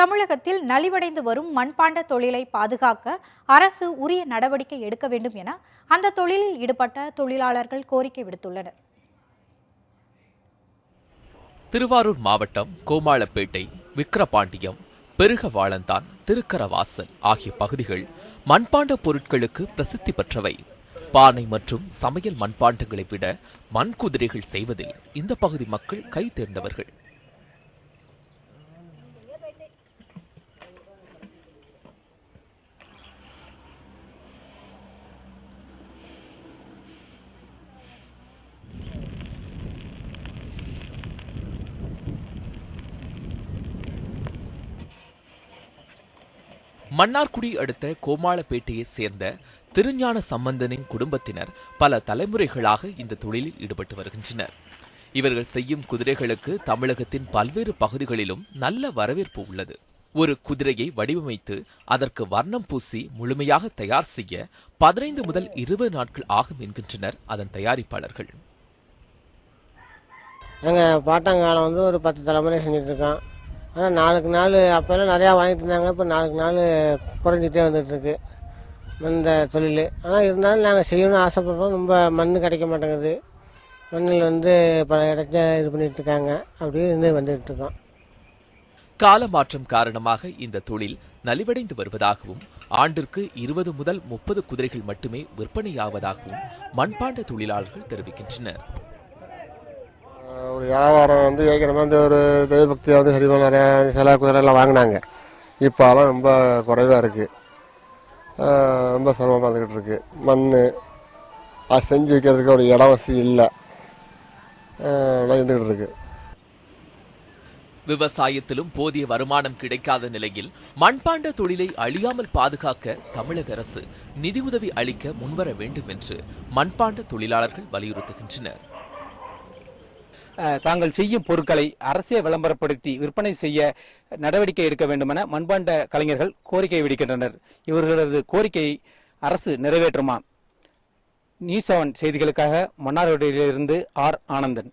தமிழகத்தில் நலிவடைந்து வரும் மண்பாண்ட தொழிலை பாதுகாக்க அரசு உரிய நடவடிக்கை எடுக்க வேண்டும் என அந்த தொழிலில் ஈடுபட்ட தொழிலாளர்கள் கோரிக்கை விடுத்துள்ளனர். திருவாரூர் மாவட்டம் கோமாளப்பேட்டை விக்கிரபாண்டியம் பெருகவாளந்தான் திருக்கரவாசல் ஆகிய பகுதிகள் மண்பாண்ட பொருட்களுக்கு பிரசித்தி பெற்றவை. பானை மற்றும் சமையல் மண்பாண்டங்களை விட மண் குதிரைகள் செய்வதில் இந்த பகுதி மக்கள் கை தேர்ந்தவர்கள். மன்னார்குடி அடுத்த கோமாளப்பேட்டையைச் சேர்ந்த திருஞான சம்பந்தனின் குடும்பத்தினர் பல தலைமுறைகளாக இந்த தொழிலில் ஈடுபட்டு வருகின்றனர். இவர்கள் செய்யும் குதிரைகளுக்கு தமிழகத்தின் பல்வேறு பகுதிகளிலும் நல்ல வரவேற்பு உள்ளது. ஒரு குதிரையை வடிவமைத்து அதற்கு வர்ணம் பூசி முழுமையாக தயார் செய்ய பதினைந்து முதல் இருபது நாட்கள் ஆகும் என்கின்றனர் அதன் தயாரிப்பாளர்கள். எங்கள் பாட்டங்காலம் வந்து ஒரு பத்து தலைமுறை செஞ்சுட்டு இருக்கோம் ஆனால் நாளுக்கு நாள் அப்போல்லாம் நிறையா வாங்கிட்டு இருந்தாங்க இப்போ நாளுக்கு நாள் குறைஞ்சிட்டே வந்துட்டுருக்கு இந்த தொழில். ஆனால் இருந்தாலும் நாங்கள் செய்யணும்னு ஆசைப்படுறோம். ரொம்ப மண் கிடைக்க மாட்டேங்குது. மண்ணில் வந்து பல இடத்த இது பண்ணிட்டு இருக்காங்க அப்படியே இருந்து வந்துட்டு இருக்கோம் கால மாற்றம் காரணமாக இந்த தொழில் நலிவடைந்து வருவதாகவும் ஆண்டிற்கு இருபது முதல் முப்பது குதிரைகள் மட்டுமே விற்பனையாவதாகவும் மண்பாண்ட தொழிலாளர்கள் தெரிவிக்கின்றனர். ஒரு வியாபாரம் வந்து ஏற்கனவே அந்த ஒரு தெய்வபக்தியை வந்து சரி நிறையா சில குதிரைலாம் வாங்கினாங்க. இப்போ அதெல்லாம் ரொம்ப குறைவாக இருக்குது ரொம்ப சிரமமாக இருந்துக்கிட்டு இருக்கு. மண் அது செஞ்சு வைக்கிறதுக்கு ஒரு இடம் வசதி இல்லை. இருந்துக்கிட்டு இருக்கு. விவசாயத்திலும் போதிய வருமானம் கிடைக்காத நிலையில் மண்பாண்ட தொழிலை அழியாமல் பாதுகாக்க தமிழக அரசு நிதியுதவி அளிக்க முன்வர வேண்டும் என்று மண்பாண்ட தொழிலாளர்கள் வலியுறுத்துகின்றனர். தாங்கள் செய்யும் பொருட்களை அரசே விளம்பரப்படுத்தி விற்பனை செய்ய நடவடிக்கை எடுக்க வேண்டுமென மண்பாண்ட கலைஞர்கள் கோரிக்கை விடுக்கின்றனர். இவர்களது கோரிக்கையை அரசு நிறைவேற்றுமா? நியூஸ் செவன் செய்திகளுக்காக மன்னார்வடியிலிருந்து ஆர். ஆனந்தன்.